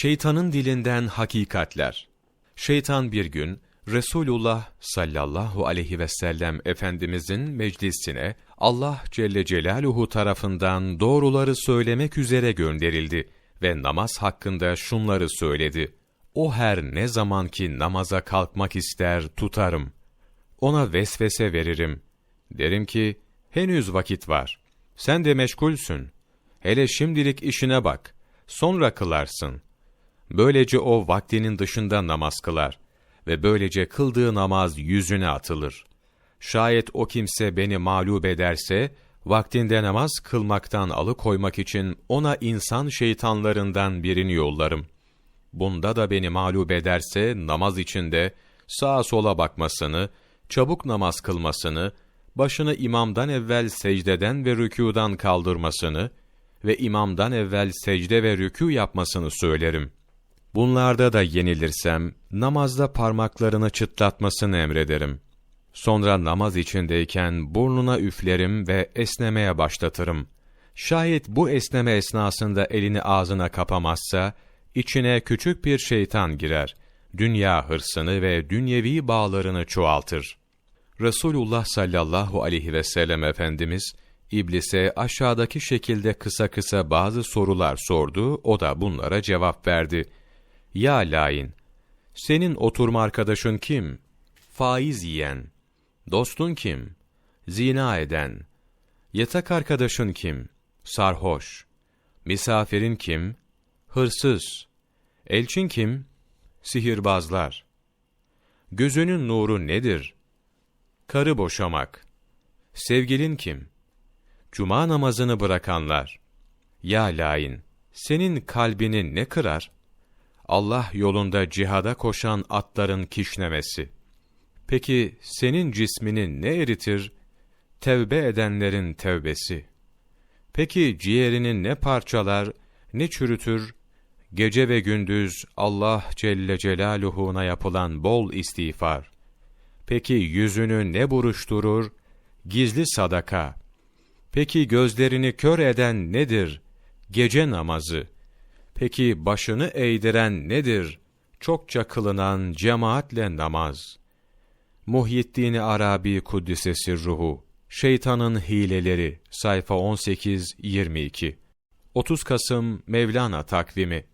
Şeytanın dilinden hakikatler. Şeytan bir gün Resulullah sallallahu aleyhi ve sellem Efendimizin meclisine Allah Celle Celaluhu tarafından doğruları söylemek üzere gönderildi ve namaz hakkında şunları söyledi. O her ne zaman ki namaza kalkmak ister tutarım. Ona vesvese veririm. Derim ki, henüz vakit var. Sen de meşgulsün. Hele şimdilik işine bak. Sonra kılarsın. Böylece o vaktinin dışında namaz kılar ve böylece kıldığı namaz yüzüne atılır. Şayet o kimse beni mağlup ederse, vaktinde namaz kılmaktan alıkoymak için ona insan şeytanlarından birini yollarım. Bunda da beni mağlup ederse namaz içinde sağa sola bakmasını, çabuk namaz kılmasını, başını imamdan evvel secdeden ve rükûdan kaldırmasını ve imamdan evvel secde ve rükû yapmasını söylerim. Bunlarda da yenilirsem, namazda parmaklarını çıtlatmasını emrederim. Sonra namaz içindeyken burnuna üflerim ve esnemeye başlatırım. Şayet bu esneme esnasında elini ağzına kapamazsa, içine küçük bir şeytan girer. Dünya hırsını ve dünyevi bağlarını çoğaltır. Resulullah sallallahu aleyhi ve sellem Efendimiz, İblise aşağıdaki şekilde kısa kısa bazı sorular sordu, o da bunlara cevap verdi. Ya lain, senin oturma arkadaşın kim? Faiz yiyen. Dostun kim? Zina eden. Yatak arkadaşın kim? Sarhoş. Misafirin kim? Hırsız. Elçin kim? Sihirbazlar. Gözünün nuru nedir? Karı boşamak. Sevgilin kim? Cuma namazını bırakanlar. Ya lain, senin kalbini ne kırar? Allah yolunda cihada koşan atların kişnemesi. Peki senin cismini ne eritir? Tevbe edenlerin tevbesi. Peki ciğerini ne parçalar, ne çürütür? Gece ve gündüz Allah Celle Celaluhu'na yapılan bol istiğfar. Peki yüzünü ne buruşturur? Gizli sadaka. Peki gözlerini kör eden nedir? Gece namazı. Peki başını eğdiren nedir? Çokça kılınan cemaatle namaz. Muhyiddin Arabi Kuddisesi Ruhu Şeytanın Hileleri sayfa 18-22 30 Kasım Mevlana takvimi